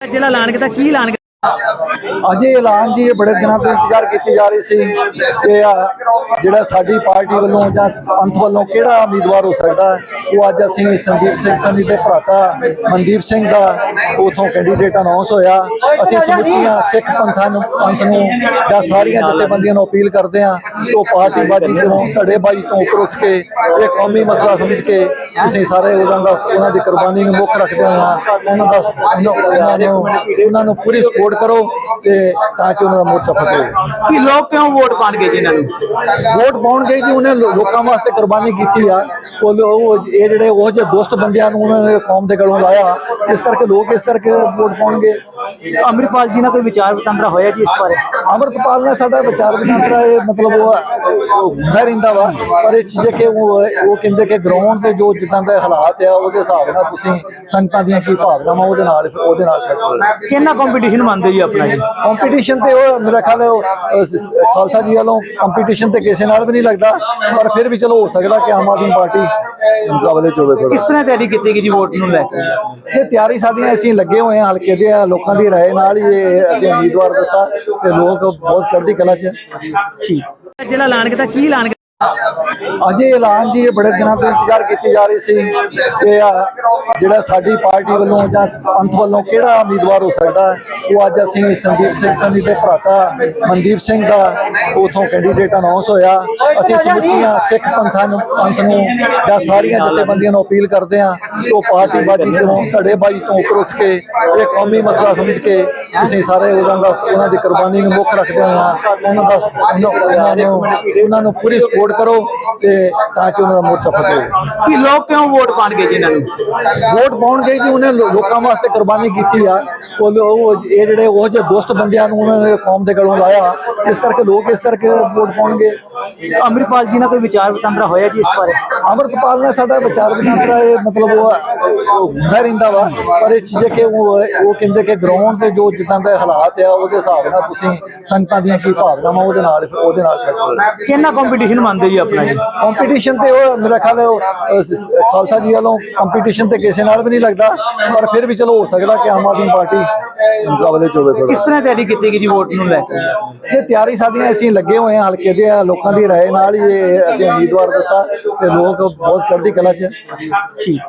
ਜਿਹੜਾ ਐਲਾਨ ਕੀਤਾ ਕੀ ਐਲਾਨ ਅੱਜ ਇਹ ਐਲਾਨ ਜੀ ਇਹ ਬੜੇ ਦਿਨਾਂ ਤੋਂ ਇੰਤਜ਼ਾਰ ਕੀਤੀ ਜਾ ਰਹੀ ਸੀ ਕਿ ਜਿਹੜਾ ਸਾਡੀ ਪਾਰਟੀ ਵੱਲੋਂ ਜਾਂ ਪੰਥ ਵੱਲੋਂ ਕਿਹੜਾ ਉਮੀਦਵਾਰ ਹੋ ਸਕਦਾ ਉਹ ਅੱਜ ਅਸੀਂ ਸੰਦੀਪ ਸਿੰਘ ਸੰਧੀ ਦੇ ਭਰਾਤਾ ਮਨਦੀਪ ਸਿੰਘ ਦਾ ਉਥੋਂ ਕੈਂਡੀਡੇਟ ਅਨਾਉਂਸ ਹੋਇਆ। ਅਸੀਂ ਸਮੁੱਚੀਆਂ ਸਿੱਖ ਪੰਥਾਂ ਨੂੰ ਪੰਥ ਨੂੰ ਜਾਂ ਸਾਰੀਆਂ ਜਥੇਬੰਦੀਆਂ ਨੂੰ ਅਪੀਲ ਕਰਦੇ ਹਾਂ ਕਿ ਉਹ ਪਾਰਟੀਬਾਜ਼ੀ ਤੋਂ ਧੜੇਬਾਜ਼ੀ ਤੋਂ ਉੱਪਰ ਉੱਠ ਕੇ, ਇਹ ਕੌਮੀ ਮਸਲਾ ਸਮਝ ਕੇ ਤੁਸੀਂ ਸਾਰੇ ਉਹਨਾਂ ਦਾ ਉਹਨਾਂ ਦੀ ਕੁਰਬਾਨੀ ਨੂੰ ਮੁੱਖ ਰੱਖਦੇ ਹੋਇਆ ਉਹਨਾਂ ਦਾ ਉਹਨਾਂ ਨੂੰ ਉਹਨਾਂ ਨੂੰ ਪੂਰੀ ਸਪੋਰਟ ਕਰੋ ਤੇ ਤਾਂ ਕਿ ਉਹਨਾਂ ਦਾ ਮੋਰਚਾ ਫਤਿਹ ਹੋਵੇ। ਕਿ ਲੋਕ ਕਿਉਂ ਵੋਟ ਪਾਣਗੇ ਜੀ ਇਹਨਾਂ ਨੂੰ? ਵੋਟ ਪਾਉਣਗੇ ਜੀ ਉਹਨੇ ਲੋ- ਲੋਕਾਂ ਵਾਸਤੇ ਕੁਰਬਾਨੀ ਕੀਤੀ ਆ। ਉਹ ਲੋ- ਉਹ ਇਹ ਜਿਹੜੇ ਉਹ ਜਿਹੇ ਦੁਸ਼ਟ ਬੰਦਿਆਂ ਨੂੰ ਉਹਨਾਂ ਨੇ ਕੌਮ ਦੇ ਗਲੋਂ ਲਾਇਆ ਇਸ ਕਰਕੇ ਲੋਕ ਇਸ ਕਰਕੇ ਵੋਟ ਪਾਉਣਗੇ। ਅੰਮ੍ਰਿਤਪਾਲ ਜੀ ਨਾਲ ਕੋਈ ਵਿਚਾਰ ਵਟਾਂਦਰਾ ਹੋਇਆ ਜੀ ਇਸ ਬਾਰੇ? ਅਮਰਤਪਾਲ ਨੇ ਸਾਡਾ ਵਿਚਾਰ ਵਿਚਾਰਾ ਇਹ ਮਤਲਬ ਉਹ ਉਹ ਹੁੰਦਾ ਰਹਿੰਦਾ ਵਾ। ਪਰ ਇਹ ਚੀਜ਼ ਕਿ ਉਹ ਉਹ ਕਹਿੰਦੇ ਕਿ ਗਰਾਊਂਡ ਤੇ ਜੋ ਜਿੱਦਾਂ ਦੇ ਹਾਲਾਤ ਆ ਉਹਦੇ ਹਿਸਾਬ ਨਾਲ ਤੁਸੀਂ ਸੰਗਤਾਂ ਦੀਆਂ ਕੀ ਭਾਵਨਾਵਾਂ ਉਹਦੇ ਨਾਲ ਉਹਦੇ ਨਾਲ ਫੈਸਲਾ ਕਿੰਨਾ ਕੰਪੀਟੀਸ਼ਨ ਮੰਨਦੇ ਜੀ ਆਪਣਾ ਜੀ। ਕੰਪੀਟੀਸ਼ਨ ਤੇ ਉਹ ਮੇਰਾ ਖਿਆਲ ਹੈ ਉਹ, ਅਹ, ਖਾਲਸਾ ਜੀ ਵੱਲੋਂ ਕੰਪੀਟੀਸ਼ਨ ਤੇ ਕਿਸੇ ਨਾਲ ਵੀ ਨਹੀਂ ਲੱਗਦਾ ਪਰ ਫਿਰ ਵੀ ਚਲੋ ਹੋ ਸਕਦਾ ਕਿ ਆਮ ਆਦਮੀ ਪਾਰਟੀ ਮੁਕਾਬਲੇ ਚ ਹੋਵੇ ਕਿਸ ਥੋੜਾ ਤਰ੍ਹਾਂ ਤਿਆਰੀ ਕੀਤੀ ਗਈ ਜੀ ਵੋਟ ਨੂੰ ਲੈ ਕੇ? ਇਹ ਤਿਆਰੀ ਸਾਡੀਆਂ ਅਸੀਂ ਲੱਗੇ ਹੋਏ ਹਾਂ ਹਲਕੇ ਦੇ ਲੋਕਾਂ ਦੀ ਰਾਏ ਨਾਲ ਹੀ ਇਹ ਅਸੀਂ ਉਮੀਦਵਾਰ ਦਿੱਤਾ ਤੇ ਲੋਕ ਬਹੁਤ ਚੜ੍ਹਦੀ ਕਲਾ ਚ ਠੀਕ। ਜਿਹੜਾ ਐਲਾਨ ਕੀਤਾ ਕੀ ਐਲਾਨ ਅੱਜ ਇਹ ਐਲਾਨ ਜੀ ਇਹ ਬੜੇ ਦਿਨਾਂ ਤੋਂ ਇੰਤਜ਼ਾਰ ਕੀਤੀ ਜਾ ਰਹੀ ਸੀ ਕਿ ਜਿਹੜਾ ਸਾਡੀ ਪਾਰਟੀ ਵੱਲੋਂ ਜਾਂ ਪੰਥ ਵੱਲੋਂ ਕਿਹੜਾ ਉਮੀਦਵਾਰ ਹੋ ਸਕਦਾ ਉਹ ਅੱਜ ਅਸੀਂ ਸੰਦੀਪ ਸਿੰਘ ਸੰਧੀ ਦੇ ਭਰਾਤਾ ਮਨਦੀਪ ਸਿੰਘ ਦਾ ਉਥੋਂ ਕੈਂਡੀਡੇਟ ਅਨਾਉਂਸ ਹੋਇਆ। ਅਸੀਂ ਸਮੁੱਚੀਆਂ ਸਿੱਖ ਪੰਥਾਂ ਨੂੰ, ਪੰਥ ਨੂੰ ਜਾਂ ਸਾਰੀਆਂ ਜਥੇਬੰਦੀਆਂ ਨੂੰ ਅਪੀਲ ਕਰਦੇ ਹਾਂ ਕਿ ਉਹ ਪਾਰਟੀਬਾਜ਼ੀ ਤੋਂ ਧੜੇਬਾਜ਼ੀ ਤੋਂ ਉੱਪਰ ਉੱਠ ਕੇ, ਇਹ ਕੌਮੀ ਮਸਲਾ ਸਮਝ ਕੇ ਅਸੀਂ ਸਾਰੇ ਉਹਨਾਂ ਦਾ, ਉਹਨਾਂ ਦੀ ਕੁਰਬਾਨੀ ਨੂੰ ਮੁੱਖ ਰੱਖਦੇ ਹਾਂ ਉਹਨਾਂ ਦਾ, ਉਹਨਾਂ ਨੂੰ ਉਹਨਾਂ ਨੂੰ ਪੂਰੀ ਸਪੋਰਟ ਕਰੋ ਤੇ ਤਾਂ ਕਿ ਉਹਨਾਂ ਦਾ ਮੋਰਚਾ ਫਤਿਹ ਹੋਵੇ। ਕਿ ਲੋਕ ਕਿਉਂ ਵੋਟ ਪਾਣਗੇ ਜੀ ਇਹਨਾਂ ਨੂੰ? ਵੋਟ ਪਾਉਣਗੇ ਜੀ ਉਹਨੇ ਲੋਕਾਂ ਵਾਸਤੇ ਕੁਰਬਾਨੀ ਕੀਤੀ ਆ। ਉਹ ਇਹ ਜਿਹੜੇ ਉਹ ਜਿਹੇ ਦੁਸ਼ਟ ਬੰਦਿਆਂ ਨੂੰ ਉਹਨਾਂ ਨੇ ਕੌਮ ਦੇ ਗਲੋਂ ਲਾਇਆ। ਇਸ ਕਰਕੇ ਲੋਕ ਇਸ ਕਰਕੇ ਵੋਟ ਪਾਉਣਗੇ। ਅੰਮ੍ਰਿਤਪਾਲ ਜੀ ਨਾਲ ਕੋਈ ਵਿਚਾਰ ਵਟਾਂਦਰਾ ਹੋਇਆ ਜੀ ਇਸ ਬਾਰੇ? ਅਮਰਤਪਾਲ ਨੇ ਸਾਡਾ ਵਿਚਾਰ ਵਿਚਾਰਾ ਇਹ ਮਤਲਬ ਉਹ ਹੁੰਦਾ ਰਹਿੰਦਾ ਵਾ। ਪਰ ਇਹ ਚੀਜ਼ ਕਿ ਉਹ ਉਹ ਕਹਿੰਦੇ ਕਿ ਗਰਾਊਂਡ ਤੇ ਜੋ ਜਿੱਦਾਂ ਦੇ ਹਾਲਾਤ ਆ ਉਹਦੇ ਹਿਸਾਬ ਨਾਲ ਤੁਸੀਂ ਸੰਗਤਾਂ ਦੀਆਂ ਕੀ ਭਾਵਨਾਵਾਂ ਉਹਦੇ ਨਾਲ ਉਹਦੇ ਨਾਲ ਕਿੰਨਾ ਕੰਪੀਟੀਸ਼ਨ ਮੰਨਦੇ ਜੀ ਆਪਣਾ ਜੀ। ਕੰਪੀਟੀਸ਼ਨ ਤੇ ਉਹ ਮੇਰਾ ਖਿਆਲ ਹੈ ਉਹ, ਅਹ, ਖਾਲਸਾ ਜੀ ਵੱਲੋਂ ਕੰਪੀਟੀਸ਼ਨ ਤੇ ਕਿਸੇ ਨਾਲ ਵੀ ਨਹੀਂ ਲੱਗਦਾ ਪਰ ਫਿਰ ਵੀ ਚਲੋ ਹੋ ਸਕਦਾ ਕਿ ਆਮ ਆਦਮੀ ਪਾਰਟੀ ਮੁਕਾਬਲੇ ਚ ਹੋਵੇ ਕਿਸ ਥੋੜਾ ਤਰ੍ਹਾਂ ਤਿਆਰੀ ਕੀਤੀ ਗਈ ਜੀ ਵੋਟ ਨੂੰ ਲੈ ਕੇ? ਇਹ ਤਿਆਰੀ ਸਾਡੀਆਂ ਅਸੀਂ ਲੱਗੇ ਹੋਏ ਹਾਂ ਹਲਕੇ ਦੇ ਲੋਕਾਂ ਦੀ ਰਾਏ ਨਾਲ ਹੀ ਇਹ ਅਸੀਂ ਉਮੀਦਵਾਰ ਦਿੱਤਾ ਤੇ ਲੋਕ ਬਹੁਤ ਚੜ੍ਹਦੀ ਕਲਾ ਚ ਠੀਕ।